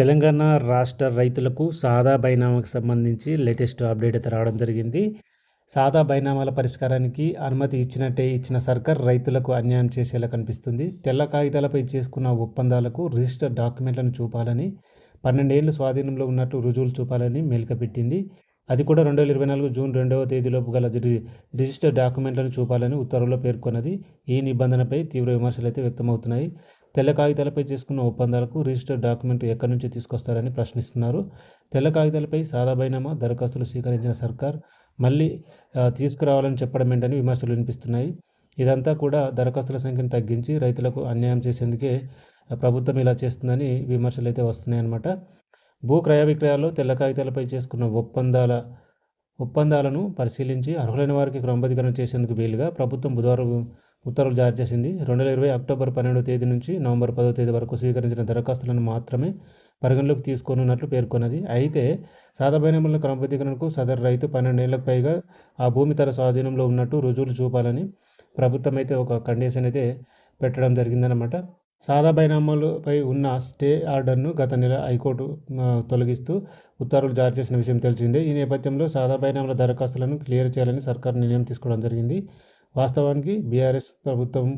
తెలంగాణ రాష్ట్ర రైతులకు సాదా బైనామాకు సంబంధించి లేటెస్ట్ అప్డేట్ అయితే రావడం జరిగింది. సాదా బైనామాల పరిష్కారానికి అనుమతి ఇచ్చినట్టే ఇచ్చిన సర్కార్ రైతులకు అన్యాయం చేసేలా కనిపిస్తుంది. తెల్ల కాగితాలపై చేసుకున్న ఒప్పందాలకు రిజిస్టర్ డాక్యుమెంట్లను చూపాలని పన్నెండేళ్ళు స్వాధీనంలో ఉన్నట్టు రుజువులు చూపాలని మేల్కపెట్టింది. అది కూడా రెండు వేల ఇరవై నాలుగు జూన్ రెండవ తేదీలోపు గల రిజిస్టర్ డాక్యుమెంట్లను చూపాలని ఉత్తర్వుల్లో పేర్కొన్నది. ఈ నిబంధనపై తీవ్ర విమర్శలు అయితే వ్యక్తమవుతున్నాయి. తెల్ల కాగితాలపై చేసుకున్న ఒప్పందాలకు రిజిస్టర్ డాక్యుమెంట్ ఎక్కడి నుంచి తీసుకొస్తారని ప్రశ్నిస్తున్నారు. తెల్ల కాగితాలపై సాదా బైనామా దరఖాస్తులు స్వీకరించిన సర్కార్ మళ్ళీ తీసుకురావాలని చెప్పడం ఏంటని విమర్శలు వినిపిస్తున్నాయి. ఇదంతా కూడా దరఖాస్తుల సంఖ్యను తగ్గించి రైతులకు అన్యాయం చేసేందుకే ప్రభుత్వం ఇలా చేస్తుందని విమర్శలు అయితే వస్తున్నాయన్నమాట. భూ క్రయ విక్రయాల్లో తెల్ల కాగితాలపై చేసుకున్న ఒప్పందాల ఒప్పందాలను పరిశీలించి అర్హులైన వారికి క్రమబద్ధీకరణ చేసేందుకు వీలుగా ప్రభుత్వం బుధవారం ఉత్తర్వులు జారీ చేసింది. రెండు వేల ఇరవై అక్టోబర్ పన్నెండవ తేదీ నుంచి నవంబర్ పదో తేదీ వరకు స్వీకరించిన దరఖాస్తులను మాత్రమే పరిగణలోకి తీసుకోనున్నట్లు పేర్కొన్నది. అయితే సాధాబైనముల క్రమబద్ధీకరణకు సదరు రైతు పన్నెండేళ్ళకు పైగా ఆ భూమి తన స్వాధీనంలో ఉన్నట్టు రుజువులు చూపాలని ప్రభుత్వం అయితే ఒక కండిషన్ అయితే పెట్టడం జరిగిందనమాట సాదా బైనామాలపై ఉన్న స్టే ఆర్డర్ను గత నెల హైకోర్టు తొలగిస్తూ ఉత్తర్వులు జారీ చేసిన విషయం తెలిసిందే. ఈ నేపథ్యంలో సాదా బైనామాల దరఖాస్తులను క్లియర్ చేయాలని సర్కారు నిర్ణయం తీసుకోవడం జరిగింది. వాస్తవానికి బీఆర్ఎస్ ప్రభుత్వం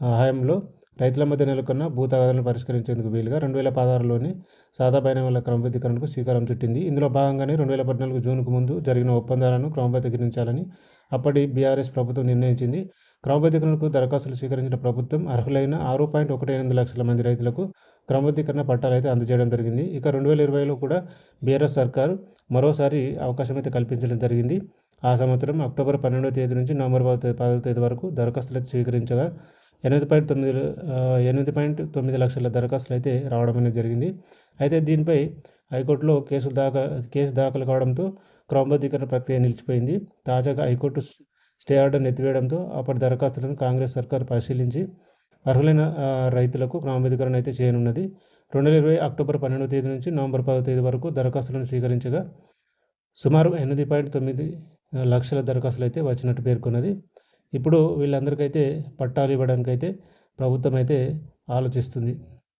హయాంలో రైతుల మధ్య నెలకొన్న భూతగాదాలను పరిష్కరించేందుకు వీలుగా రెండు వేల పదహారులోని సాదా బైనామాల క్రమబద్ధీకరణకు శ్రీకారం చుట్టింది. ఇందులో భాగంగానే రెండు వేల పద్నాలుగు జూన్కు ముందు జరిగిన ఒప్పందాలను క్రమబద్ధీకరించాలని అప్పటి బీఆర్ఎస్ ప్రభుత్వం నిర్ణయించింది. క్రమబద్ధీకరణకు దరఖాస్తులు స్వీకరించిన ప్రభుత్వం అర్హులైన ఆరు పాయింట్ ఒకటి ఎనిమిది లక్షల మంది రైతులకు క్రమబద్ధీకరణ పట్టాలు అయితే అందజేయడం జరిగింది. ఇక రెండు వేల ఇరవైలో కూడా బీఆర్ఎస్ సర్కారు మరోసారి అవకాశం అయితే కల్పించడం జరిగింది. ఆ సంవత్సరం అక్టోబర్ పన్నెండవ తేదీ నుంచి నవంబర్ పదవ తేదీ వరకు దరఖాస్తులు అయితే స్వీకరించగా ఎనిమిది పాయింట్ తొమ్మిది ఎనిమిది పాయింట్ తొమ్మిది లక్షల దరఖాస్తులు అయితే రావడం అనేది జరిగింది. అయితే దీనిపై హైకోర్టులో కేసులు దాఖా కేసు దాఖలు కావడంతో క్రమబద్ధీకరణ ప్రక్రియ నిలిచిపోయింది. తాజాగా హైకోర్టు స్టే ఆర్డర్ ఎత్తివేయడంతో అప్పటి దరఖాస్తులను కాంగ్రెస్ సర్కార్ పరిశీలించి అర్హులైన రైతులకు క్రమబద్ధీకరణ అయితే చేయనున్నది. రెండు వేల ఇరవై అక్టోబర్ పన్నెండవ తేదీ నుంచి నవంబర్ పదో తేదీ వరకు దరఖాస్తులను స్వీకరించగా సుమారు ఎనిమిది పాయింట్ తొమ్మిది లక్షల దరఖాస్తులు అయితే వచ్చినట్టు పేర్కొన్నది. ఇప్పుడు వీళ్ళందరికైతే పట్టాలు ఇవ్వడానికైతే ప్రభుత్వం అయితే ఆలోచిస్తుంది.